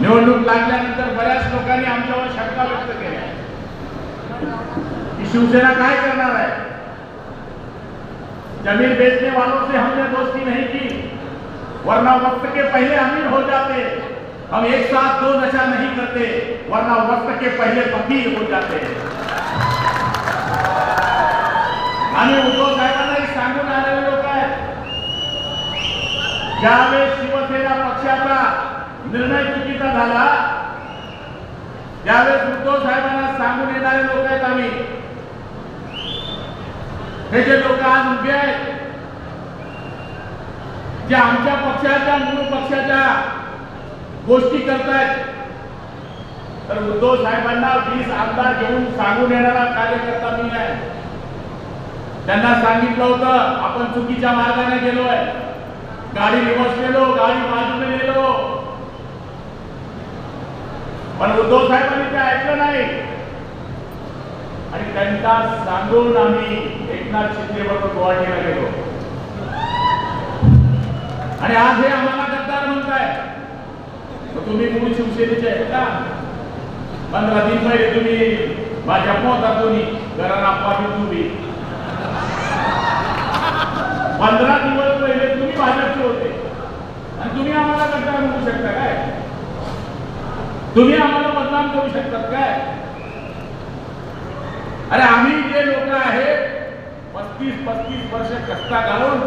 निवडणूक लागल्यानंतर बऱ्याच लोकांनी आमच्यावर शंका व्यक्त केल्या की शिवसेना काय करणार आहे ज़मीन बेचने वालों से हमने दोस्ती नहीं की। वरना वक्त के पहले अमीर हो जाते। हम एक साथ दो नशा नहीं करते। वरना वक्त के पहले फकीर हो जाते। आणि उद्धव साहेबांनाही सांगून आलेले लोक आहेत ज्यावेळेस शिवसेना पक्षाचा निर्णय चुकीचा झाला त्यावेळेस उद्धव साहेबांना सांगून येणारे लोक आहेत आम्ही. हे जे लोक आज उभे आहेत जे आमच्या पक्षाच्या मूळ पक्षाच्या गोष्टी करतायत तर उद्धव साहेबांना वीस आमदार घेऊन सांगून येणारा कार्यकर्ता मी आहे. त्यांना सांगितलं होतं आपण चुकीच्या मार्गाने गेलोय. गाडी रिवर्स केलो गाडी पण उद्धव साहेबांनी ते ऐकलं नाही. आणि त्यांना सांगून आम्ही एकनाथ शिंदे बरोबर गुवाहाटीला गेलो. आणि आज हे आम्हाला गद्दार म्हणताय. तुम्ही मूळ शिवसेनेचे आहेत का? पंधरा दिन पहिले तुम्ही माझ्या होता तुम्ही घराला पाठवून तुम्ही. पंधरा दिवस पहिले तुम्ही भाजपचे होते. आणि तुम्ही आम्हाला गद्दार म्हणू शकता काय? तुम्ही आम्हाला बदनाम करू शकतात काय? अरे आम्ही जे लोक आहेत पस्तीस पस्तीस वर्ष कष्टा घालून